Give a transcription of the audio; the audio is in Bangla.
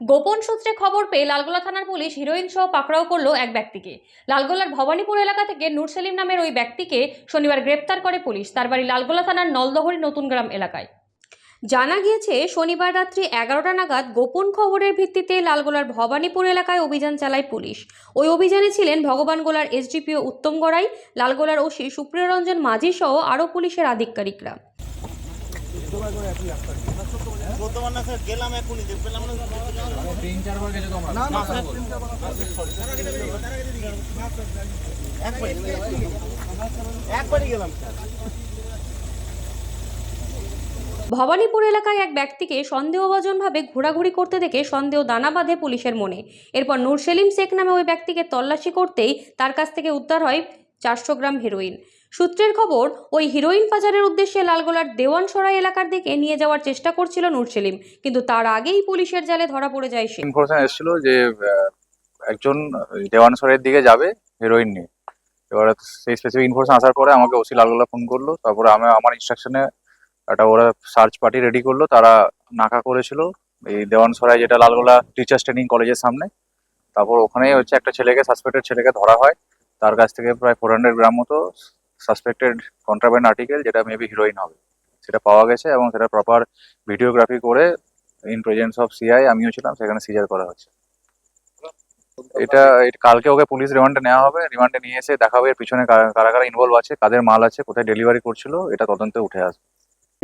গোপন সূত্রে খবর পেয়ে লালগোলা থানার পুলিশ হিরোইন সহ পাকড়াও করল এক ব্যক্তিকে। লালগোলার ভবানীপুর এলাকা থেকে নূর সেলিম নামের ওই ব্যক্তিকে শনিবার গ্রেপ্তার করে পুলিশ। তার বাড়ি লালগোলা থানার নলদহরি নতুন গ্রাম এলাকায়। জানা গিয়েছে, শনিবার রাত্রি এগারোটা নাগাদ গোপন খবরের ভিত্তিতে লালগোলার ভবানীপুর এলাকায় অভিযান চালায় পুলিশ। ওই অভিযানে ছিলেন ভগবানগোলার এসডিপিও উত্তম গড়াই, লালগোলার ওসি সুপ্রিয় রঞ্জন মাঝি সহ আরও পুলিশের আধিকারিকরা। ভবানীপুর এলাকায় এক ব্যক্তিকে সন্দেহভাজনভাবে ঘোরাঘুরি করতে দেখে সন্দেহ দানা বাঁধে পুলিশের মনে। এরপর নুরসেলিম শেখ নামে ওই ব্যক্তিকে তল্লাশি করতেই তার কাছ থেকে উদ্ধার হয় চারশো গ্রাম হেরোইন। সূত্রের খবর, ওই হিরোইন পাচারের উদ্দেশ্যে লালগোলার দেওয়ানসরাই এলাকার দিকে নিয়ে যাওয়ার চেষ্টা করছিল নূর সেলিম, কিন্তু তার আগেই পুলিশের জালে ধরা পড়ে যায় সে। ইনফরমেশন এসেছিল যে একজন দেওয়ানসরের দিকে যাবে হিরোইন নিয়ে। এবারে সেই স্পেসিফিক ইনফরমেশন আসার পরে আমাকে ওসি লালগোলা ফোন করল, তারপরে আমি, আমার ইনস্ট্রাকশনে একটা ওরা সার্চ পার্টি রেডি করল, তারা নাকা করেছিল এই দেওয়ানসরাই যেটা লালগোলা টিচার্স ট্রেনিং কলেজের সামনে। তারপর ওখানেই হচ্ছে একটা ছেলেকে সাসপেক্টেড ছেলেকে ধরা হয়। তার কাছ থেকে প্রায় ফোর হান্ড্রেড গ্রাম মতো সাসপেক্টেড কন্ট্রাব্যান্ড আর্টিকেল যেটা মেবি হিরোইন হবে। সেটা পাওয়া গেছে এবং সেটা প্রপার ভিডিওগ্রাফি করে ইন প্রেজেন্স অফ সিআই আমিও ছিলাম, সেখানে সিজার করা হচ্ছে। এটা কালকে ওকে পুলিশ রিমান্ডে নেওয়া হবে। রিমান্ডে নিয়ে এসে দেখাবে এর পিছনে কারা কারা ইনভলভ আছে, কাদের মাল আছে, কোথায় ডেলিভারি করছিল, এটা তদন্তে উঠে আসবে।